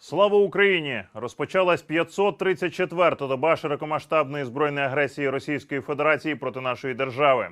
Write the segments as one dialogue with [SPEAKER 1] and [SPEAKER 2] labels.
[SPEAKER 1] Слава Україні! Розпочалась 534-та доба широкомасштабної збройної агресії Російської Федерації проти нашої держави.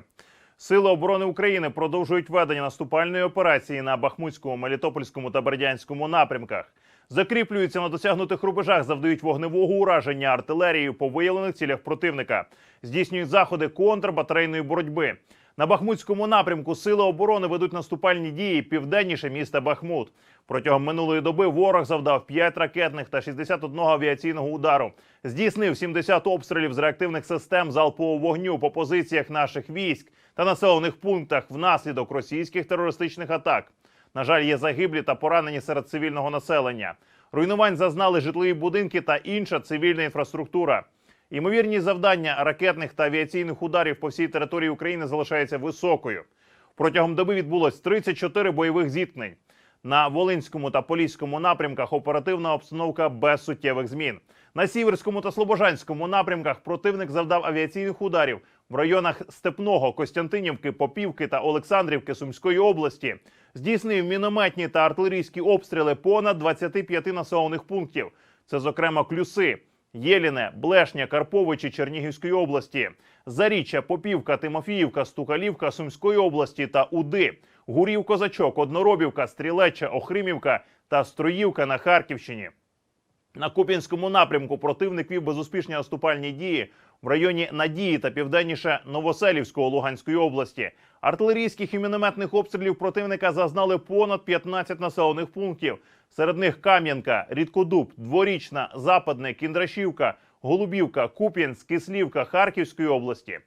[SPEAKER 1] Сили оборони України продовжують ведення наступальної операції на Бахмутському, Мелітопольському та Бердянському напрямках. Закріплюються на досягнутих рубежах, завдають вогневого ураження артилерією по виявлених цілях противника, здійснюють заходи контрбатарейної боротьби. На Бахмутському напрямку сили оборони ведуть наступальні дії південніше міста Бахмут. Протягом минулої доби ворог завдав 5 ракетних та 61 авіаційного удару. Здійснив 70 обстрілів з реактивних систем залпового вогню по позиціях наших військ та населених пунктах внаслідок російських терористичних атак. На жаль, є загиблі та поранені серед цивільного населення. Руйнувань зазнали житлові будинки та інша цивільна інфраструктура. Ймовірність завдання ракетних та авіаційних ударів по всій території України залишається високою. Протягом доби відбулось 34 бойових зіткнень. На Волинському та Поліському напрямках оперативна обстановка без суттєвих змін. На Сіверському та Слобожанському напрямках противник завдав авіаційних ударів в районах Степного, Костянтинівки, Попівки та Олександрівки Сумської області. Здійснив мінометні та артилерійські обстріли понад 25 населених пунктів. Це, зокрема, Клюси, Єліне, Блешня, Карповичі Чернігівської області, Заріччя, Попівка, Тимофіївка, Стукалівка Сумської області та Уди, Гурів Козачок, Одноробівка, Стрілеча, Охримівка та Строївка на Харківщині. На Куп'янському напрямку противник вів безуспішні наступальні дії в районі Надії та південніше Новоселівського Луганської області. Артилерійських і мінометних обстрілів противника зазнали понад 15 населених пунктів. Серед них Кам'янка, Рідкодуб, Дворічна, Западне, Кіндрашівка, Голубівка, Куп'янськ, Кислівка Харківської області.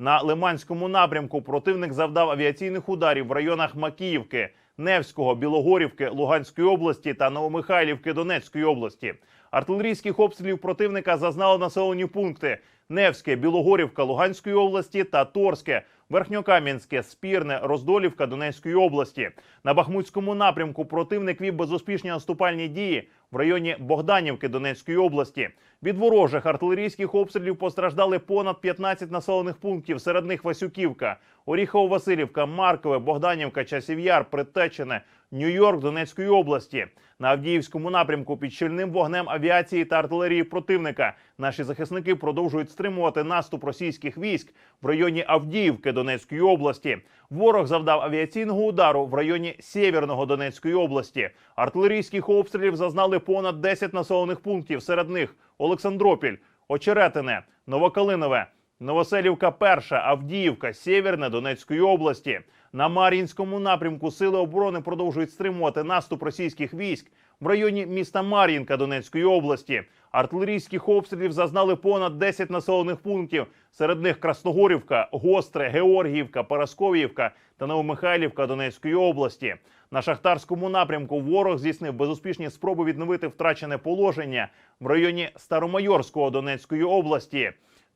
[SPEAKER 1] На Лиманському напрямку противник завдав авіаційних ударів в районах Макіївки, Невського, Білогорівки, Луганської області та Новомихайлівки Донецької області. Артилерійських обстрілів противника зазнали населені пункти: Невське, Білогорівка Луганської області та Торське, Верхньокам'янське, Спірне, Роздолівка Донецької області. На Бахмутському напрямку противник вів безуспішні наступальні дії в районі Богданівки Донецької області. Від ворожих артилерійських обстрілів постраждали понад 15 населених пунктів. Серед них Васюківка, Оріхово-Василівка, Маркове, Богданівка, Часів'яр, Притечене, Нью-Йорк Донецької області. На Авдіївському напрямку під щільним вогнем авіації та артилерії противника наші захисники продовжують стримувати наступ російських військ в районі Авдіївки Донецької області. Ворог завдав авіаційного удару в районі Сєвєрного Донецької області. Артилерійських обстрілів зазнали понад 10 населених пунктів. Серед них Олександропіль, Очеретине, Новокалинове, Новоселівка, Перша, Авдіївка, Сєвєрне Донецької області. На Мар'їнському напрямку сили оборони продовжують стримувати наступ російських військ в районі міста Мар'їнка Донецької області. Артилерійських обстрілів зазнали понад 10 населених пунктів. Серед них Красногорівка, Гостре, Георгіївка, Парасковіївка та Новомихайлівка Донецької області. На шахтарському напрямку ворог здійснив безуспішні спроби відновити втрачене положення в районі Старомайорського Донецької області.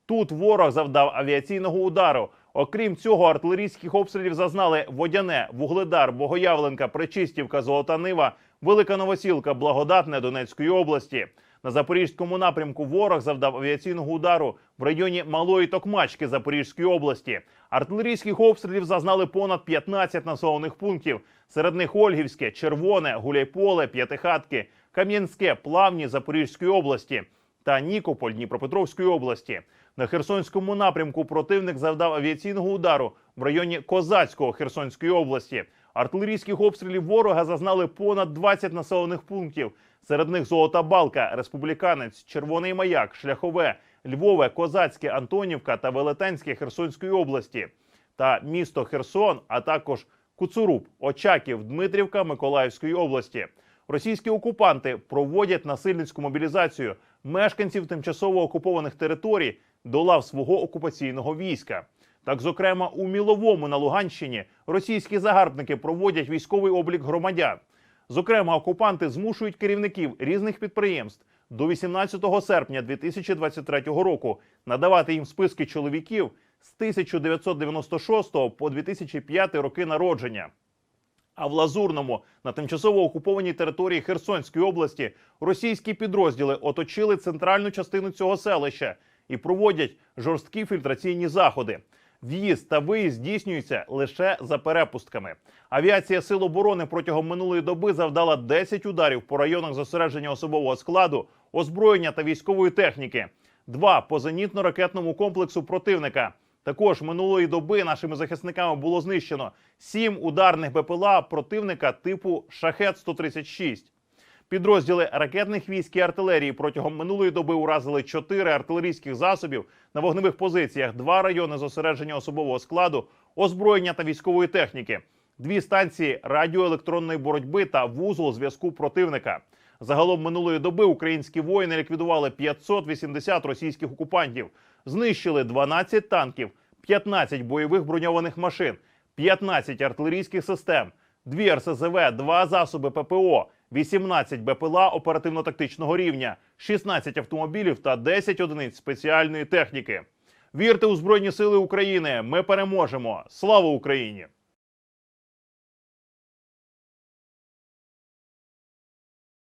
[SPEAKER 1] Тут ворог завдав авіаційного удару. Окрім цього, артилерійських обстрілів зазнали Водяне, Вугледар, Богоявленка, Пречистівка, Золота Нива, Велика Новосілка, Благодатне Донецької області. На запорізькому напрямку ворог завдав авіаційного удару в районі Малої Токмачки Запорізької області. Артилерійських обстрілів зазнали понад 15 населених пунктів. Серед них Ольгівське, Червоне, Гуляйполе, П'ятихатки, Кам'янське, Плавні Запорізької області та Нікополь Дніпропетровської області. На Херсонському напрямку противник завдав авіаційного удару в районі Козацького Херсонської області. Артилерійських обстрілів ворога зазнали понад 20 населених пунктів. Серед них Золота Балка, Республіканець, Червоний Маяк, Шляхове, Львове, Козацьке, Антонівка та Велетенське Херсонської області та місто Херсон, а також Куцуруб, Очаків, Дмитрівка Миколаївської області. Російські окупанти проводять насильницьку мобілізацію мешканців тимчасово окупованих територій до лав свого окупаційного війська. Так, зокрема, у Міловому на Луганщині російські загарбники проводять військовий облік громадян. Зокрема, окупанти змушують керівників різних підприємств до 18 серпня 2023 року надавати їм списки чоловіків з 1996 по 2005 роки народження. А в Лазурному на тимчасово окупованій території Херсонської області російські підрозділи оточили центральну частину цього селища і проводять жорсткі фільтраційні заходи. В'їзд та виїзд здійснюються лише за перепустками. Авіація Сил оборони протягом минулої доби завдала 10 ударів по районах зосередження особового складу, озброєння та військової техніки. Два по зенітно-ракетному комплексу противника. Також минулої доби нашими захисниками було знищено сім ударних БПЛА противника типу Шахет 136 Підрозділи ракетних військ і артилерії протягом минулої доби уразили чотири артилерійських засобів на вогневих позиціях, два райони зосередження особового складу, озброєння та військової техніки, дві станції радіоелектронної боротьби та вузол зв'язку противника. Загалом минулої доби українські воїни ліквідували 580 російських окупантів, знищили 12 танків, 15 бойових броньованих машин, 15 артилерійських систем, 2 РСЗВ, 2 засоби ППО, 18 БПЛА оперативно-тактичного рівня, 16 автомобілів та 10 одиниць спеціальної техніки. Вірте у Збройні Сили України! Ми переможемо! Слава Україні!